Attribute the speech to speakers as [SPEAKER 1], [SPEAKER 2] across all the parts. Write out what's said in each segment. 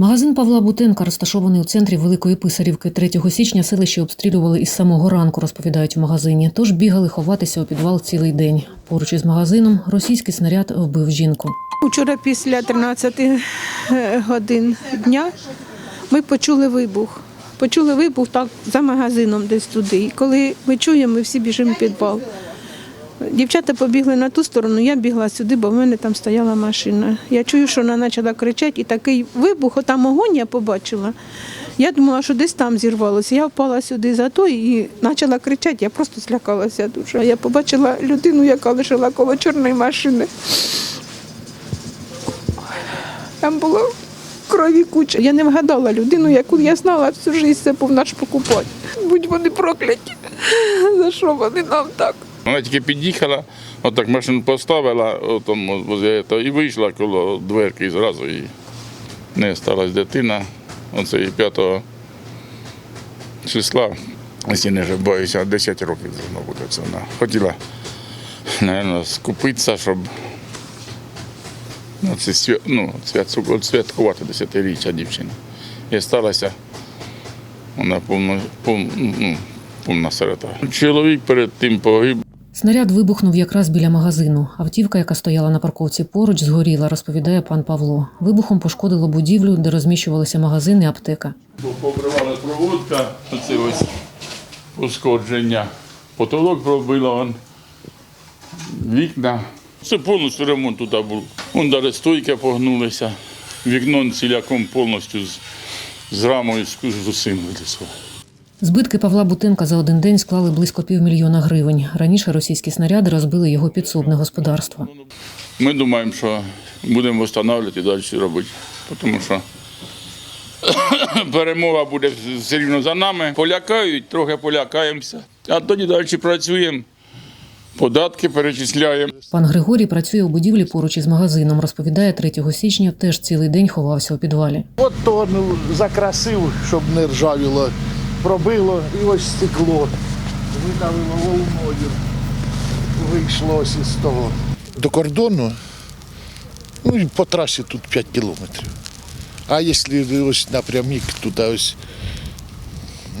[SPEAKER 1] Магазин Павла Бутенка розташований у центрі Великої Писарівки. 3 січня селище обстрілювали із самого ранку, розповідають у магазині. Тож бігали ховатися у підвал цілий день. Поруч із магазином російський снаряд вбив жінку.
[SPEAKER 2] Учора після 13 е, годин дня ми почули вибух. Почули вибух так за магазином десь туди. І коли ми чуємо, ми всі біжимо в підвал. Дівчата побігли на ту сторону, я бігла сюди, бо в мене там стояла машина. Я чую, що вона почала кричати, і такий вибух, отам огонь я побачила. Я думала, що десь там зірвалося. Я впала сюди за то і почала кричати, я просто злякалася дуже. Я побачила людину, яка лежала коло чорної машини. Там було крові куча. Я не вгадала людину, яку я знала всю життя, це був наш покупатель. Будь вони прокляті. За що вони нам так?
[SPEAKER 3] Вона тільки під'їхала, отак машину поставила отам, возле і вийшла коло дверки і зразу і не сталася дитина. Оце і 5 числа, якщо не ошибаюся, 10 років знову буде це вона. Хотіла, мабуть, скупитися, щоб ну, це ну, свят- святкувати 10-річчя дівчини. І сталася вона повна, повна, ну, повна сирота. Чоловік перед тим погиб.
[SPEAKER 1] Снаряд вибухнув якраз біля магазину. Автівка, яка стояла на парковці поруч, згоріла, розповідає пан Павло. Вибухом пошкодило будівлю, де розміщувалися магазин і аптека.
[SPEAKER 3] Побривала проводка, оце ось ушкодження. Потолок пробило, вікна. Це повністю ремонт тут був. Вон навіть стойки погнулися. Вікно ціляком повністю з, з рамою з усім вилізло.
[SPEAKER 1] Збитки Павла Бутенка за один день склали близько півмільйона гривень. Раніше російські снаряди розбили його підсобне господарство.
[SPEAKER 3] Ми думаємо, що будемо встановлювати і далі робити. Тому що перемога буде все рівно за нами. Полякають, трохи полякаємося. А тоді далі працюємо, податки перечисляємо.
[SPEAKER 1] Пан Григорій працює у будівлі поруч із магазином. Розповідає, 3 січня теж цілий день ховався у підвалі.
[SPEAKER 4] От то ну, закрасив, щоб не ржавіло, пробило і ось стекло. Видавило волною. Вийшло ось із того. До кордону, ну і по трасі тут 5 кілометрів. А якщо ось напрямік, туди ось,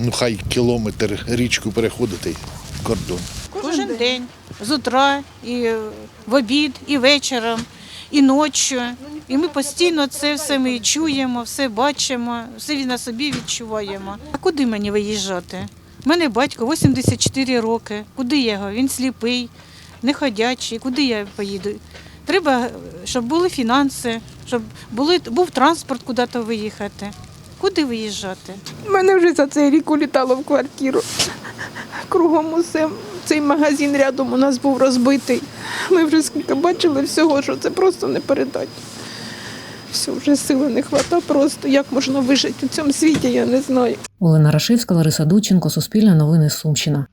[SPEAKER 4] ну хай кілометр річку переходити, кордон.
[SPEAKER 5] Кожен день, з утра, і в обід, і вечором, і ночі. І ми постійно це все ми чуємо, все бачимо, все на собі відчуваємо. А куди мені виїжджати? У мене батько 84 роки. Куди я його? Він сліпий, неходячий. Куди я поїду? Треба, щоб були фінанси, щоб були, був транспорт куди-то виїхати. Куди виїжджати?
[SPEAKER 2] У мене вже за цей рік улітало в квартиру. Кругом усе. Цей магазин рядом у нас був розбитий. Ми вже скільки бачили всього, що це просто не передати. Все, вже сили не вистачає просто. Як можна вижити у цьому світі, я не знаю.
[SPEAKER 1] Олена Рашивська, Лариса Дученко, Суспільне новини Сумщина.